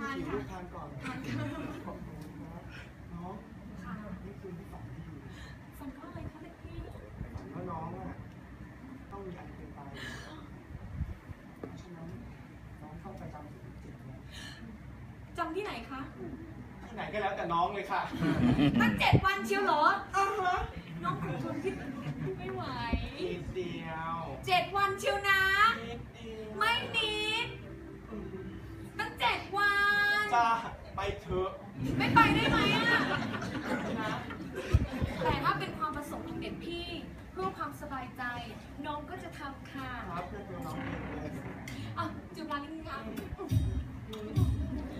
ทานกินค่ะลูกทานก่อนทานค่ะขอบคุณครับน้องค่ะนี่คือที่ฝันที่อยู่ฟังก็อะไรคะเด็กพี่ฝันว่าน้องอะต้องมีอันเป็นไปเพราะฉะนั้นน้องต้องไปจำสิ่งที่เจ็บนะจำที่ไหนคะ ที่ไหนก็แล้วแต่น้องเลยค่ะตั้งเจ็ดวันเชียวเหรออ้าฮะน้องของคนที่ไม่ไหวนิดเดียวเจ็ดวันเชียวนะ นิดเดียวไม่นิดตั้งเจ็ดวัน จ้าไปเถอะไม่ไปได้ไหมอะแต่ถ้าเป็นความประสงค์ของเด็กพี่เพื่อความสบายใจ น้องก็จะทำค่ะครับเพื่อนตัวน้องเองเลยอะจุฬาลิงครับ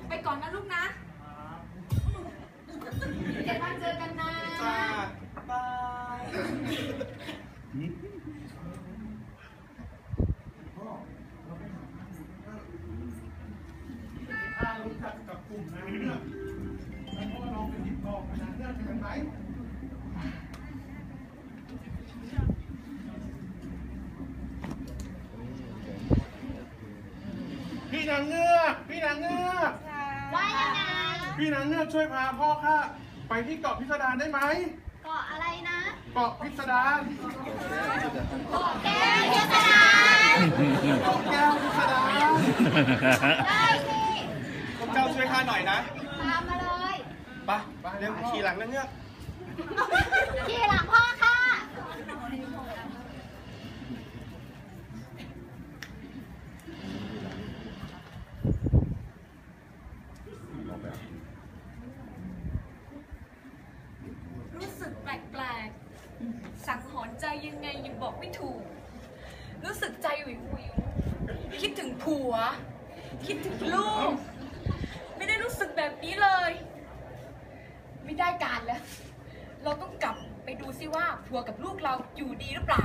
ไปก่อนนะลูกนะ ครับเจ็ดวันเจอกันนะ จ้าบาย ถ้ารู้จั กกับกลุ่มนางเงือกแล้วก็ลองไปติดต่อกับนางเงือกกันไหมพี่นางเงือกพี่นางเงือกว่ายังไงพี่นางเงือกช่วยพาพ่อข้าไปที่เกาะพิสดารได้ไหมเกาะอะไรนะ เกาะพิสดารเกาะแก้วพิสดารเกาะแก้วพิสดารได้สิพวก เจ้าช่วยข้าหน่อยนะตามมาเลยไปไปเร็วขี่หลังนางเงือกขี่หลังพ่อค่ะ รู้สึกแปลกๆ สังหรณ์ใจยังไงยังบอกไม่ถูก รู้สึกใจวิววิวคิดถึงผัว คิดถึงลูก ไม่ได้รู้สึกแบบนี้เลย ไม่ได้การแล้ว เราต้องกลับไปดูซิว่าผัวกับลูกเราอยู่ดีหรือเปล่า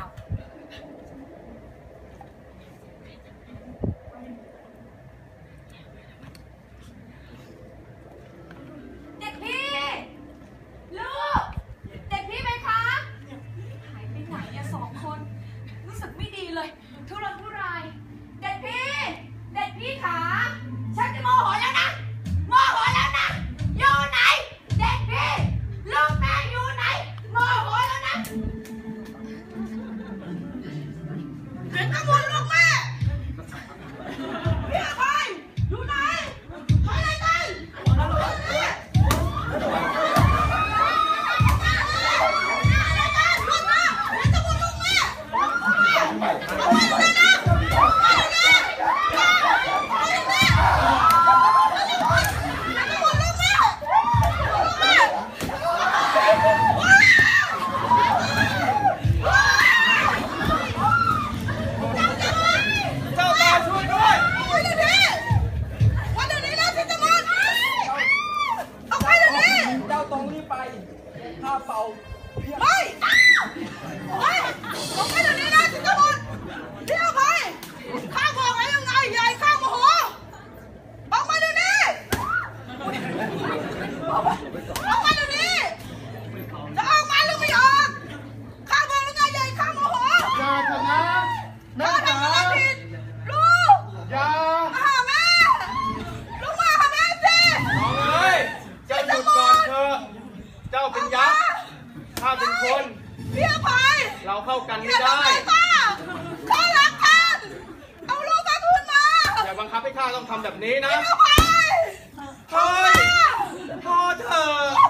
ข้าเป่าเพียงไปไปเอาไปเดี๋ยวนี้นะที่จะมาเดี๋ยวไปข้าบอกไว้ยังไงใหญ่ข้าโมโหออกมาเดี๋ยวนี้ออกมาเดี๋ยวนี้ จะออกมาหรือไม่ออก ข้าบอกแล้วไงใหญ่ข้าโมโหอย่าเถอะนะแม่ ข้า จ๋า ทำอะไรผิดลูก อย่า มาหาแม่ลูกมาหาแม่สิ น้องเอ้ยเจ้าหยุดก่อนเถอะ เจ้าเป็นยักษ์ข้าเป็นคนพี่อภัยเราเข้ากันอไม่ย่าได้ทำร้ายข้าข้ารักท่านเอาลูกข้าคืนมาอย่าบังคับให้ข้าต้องทำแบบนี้นะพี่อภัยเฮ้ยพอเถอะ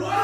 out.